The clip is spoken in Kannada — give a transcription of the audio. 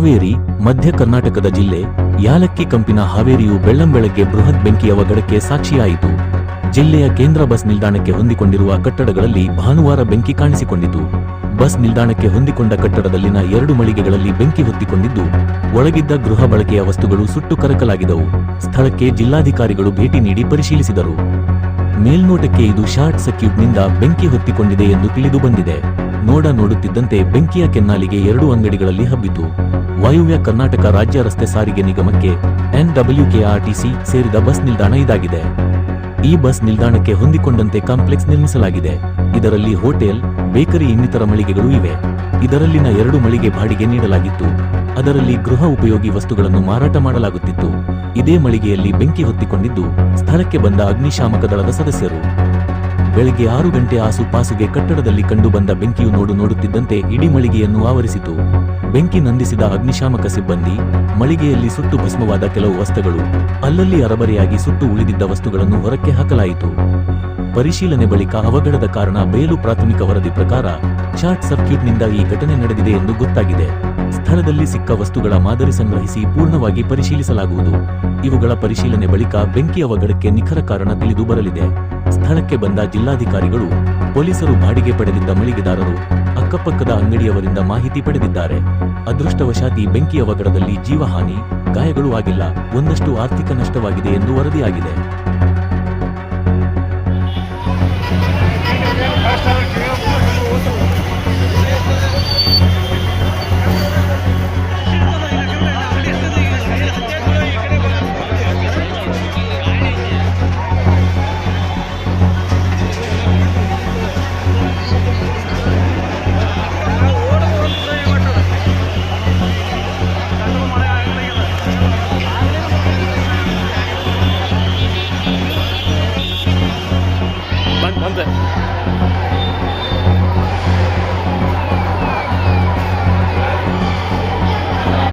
ಹಾವೇರಿ, ಮಧ್ಯ ಕರ್ನಾಟಕದ ಜಿಲ್ಲೆ ಯಾಲಕ್ಕಿ ಕಂಪಿನ ಹಾವೇರಿಯು ಬೆಳ್ಳಂಬೆಳಗ್ಗೆ ಬೃಹತ್ ಬೆಂಕಿ ಅವಘಡಕ್ಕೆ ಸಾಕ್ಷಿಯಾಯಿತು. ಜಿಲ್ಲೆಯ ಕೇಂದ್ರ ಬಸ್ ನಿಲ್ದಾಣಕ್ಕೆ ಹೊಂದಿಕೊಂಡಿರುವ ಕಟ್ಟಡಗಳಲ್ಲಿ ಭಾನುವಾರ ಬೆಂಕಿ ಕಾಣಿಸಿಕೊಂಡಿತು. ಬಸ್ ನಿಲ್ದಾಣಕ್ಕೆ ಹೊಂದಿಕೊಂಡ ಕಟ್ಟಡದಲ್ಲಿನ ಎರಡು ಮಳಿಗೆಗಳಲ್ಲಿ ಬೆಂಕಿ ಹೊತ್ತಿಕೊಂಡಿದ್ದು, ಒಳಗಿದ್ದ ಗೃಹ ಬಳಕೆಯ ವಸ್ತುಗಳು ಸುಟ್ಟು ಕರಕಲಾಗಿದವು ಸ್ಥಳಕ್ಕೆ ಜಿಲ್ಲಾಧಿಕಾರಿಗಳು ಭೇಟಿ ನೀಡಿ ಪರಿಶೀಲಿಸಿದರು. ಮೇಲ್ನೋಟಕ್ಕೆ ಇದು ಶಾರ್ಟ್ ಸರ್ಕ್ಯೂಟ್ನಿಂದ ಬೆಂಕಿ ಹೊತ್ತಿಕೊಂಡಿದೆ ಎಂದು ತಿಳಿದು ಬಂದಿದೆ. ನೋಡ ನೋಡುತ್ತಿದ್ದಂತೆ ಬೆಂಕಿಯ ಕೆನ್ನಾಲಿಗೆ ಎರಡು ಅಂಗಡಿಗಳಲ್ಲಿ ಹಬ್ಬಿತು. ವಾಯುವ್ಯ ಕರ್ನಾಟಕ ರಾಜ್ಯ ರಸ್ತೆ ಸಾರಿಗೆ ನಿಗಮಕ್ಕೆ ಎನ್ಡಬ್ಲ್ಯೂಕೆಆರ್ಟಿಸಿ ಸೇರಿದ ಬಸ್ ನಿಲ್ದಾಣ ಇದಾಗಿದೆ. ಈ ಬಸ್ ನಿಲ್ದಾಣಕ್ಕೆ ಹೊಂದಿಕೊಂಡಂತೆ ಕಾಂಪ್ಲೆಕ್ಸ್ ನಿರ್ಮಿಸಲಾಗಿದೆ. ಇದರಲ್ಲಿ ಹೋಟೆಲ್, ಬೇಕರಿ ಇನ್ನಿತರ ಮಳಿಗೆಗಳು ಇವೆ. ಇದರಲ್ಲಿನ ಎರಡು ಮಳಿಗೆ ಬಾಡಿಗೆ ನೀಡಲಾಗಿತ್ತು. ಅದರಲ್ಲಿ ಗೃಹ ಉಪಯೋಗಿ ವಸ್ತುಗಳನ್ನು ಮಾರಾಟ ಮಾಡಲಾಗುತ್ತಿತ್ತು. ಇದೇ ಮಳಿಗೆಯಲ್ಲಿ ಬೆಂಕಿ ಹೊತ್ತಿಕೊಂಡಿದ್ದು ಸ್ಥಳಕ್ಕೆ ಬಂದ ಅಗ್ನಿಶಾಮಕ ದಳದ ಸದಸ್ಯರು. ಬೆಳಗ್ಗೆ ಆರು ಗಂಟೆ ಆಸುಪಾಸುಗೆ ಕಟ್ಟಡದಲ್ಲಿ ಕಂಡುಬಂದ ಬೆಂಕಿಯು ನೋಡು ನೋಡುತ್ತಿದ್ದಂತೆ ಇಡೀ ಮಳಿಗೆಯನ್ನು ಆವರಿಸಿತು. ಬೆಂಕಿ ನಂದಿಸಿದ ಅಗ್ನಿಶಾಮಕ ಸಿಬ್ಬಂದಿ, ಮಳಿಗೆಯಲ್ಲಿ ಸುಟ್ಟು ಭಸ್ಮವಾದ ಕೆಲವು ವಸ್ತುಗಳು, ಅಲ್ಲಲ್ಲಿ ಅರಬರೆಯಾಗಿ ಸುಟ್ಟು ಉಳಿದಿದ್ದ ವಸ್ತುಗಳನ್ನು ಹೊರಕ್ಕೆ ಹಾಕಲಾಯಿತು. ಪರಿಶೀಲನೆ ಬಳಿಕ ಅವಘಡದ ಕಾರಣ ಬಯಲು ಪ್ರಾಥಮಿಕ ವರದಿ ಪ್ರಕಾರ ಶಾರ್ಟ್ ಸರ್ಕ್ಯೂಟ್ನಿಂದ ಈ ಘಟನೆ ನಡೆದಿದೆ ಎಂದು ಗೊತ್ತಾಗಿದೆ. ಸ್ಥಳದಲ್ಲಿ ಸಿಕ್ಕ ವಸ್ತುಗಳ ಮಾದರಿ ಸಂಗ್ರಹಿಸಿ ಪೂರ್ಣವಾಗಿ ಪರಿಶೀಲಿಸಲಾಗುವುದು. ಇವುಗಳ ಪರಿಶೀಲನೆ ಬಳಿಕ ಬೆಂಕಿ ಅವಘಡಕ್ಕೆ ನಿಖರ ಕಾರಣ ತಿಳಿದು ಬರಲಿದೆ. ಸ್ಥಳಕ್ಕೆ ಬಂದ ಜಿಲ್ಲಾಧಿಕಾರಿಗಳು ಪೊಲೀಸರು ಬಾಡಿಗೆ ಪಡೆದಿದ್ದ ಮಳಿಗೆದಾರರು ಅಕ್ಕಪಕ್ಕದ ಅಂಗಡಿಯವರಿಂದ ಮಾಹಿತಿ ಪಡೆದಿದ್ದಾರೆ. ಅದೃಷ್ಟವಶಾತ್ ಬೆಂಕಿ ಅವಘಡದಲ್ಲಿ ಜೀವಹಾನಿ, ಗಾಯಗಳು ಆಗಿಲ್ಲ. ಒಂದಷ್ಟು ಆರ್ಥಿಕ ನಷ್ಟವಾಗಿದೆ ಎಂದು ವರದಿಯಾಗಿದೆ. ಬಂದ್ ಬಂದೆ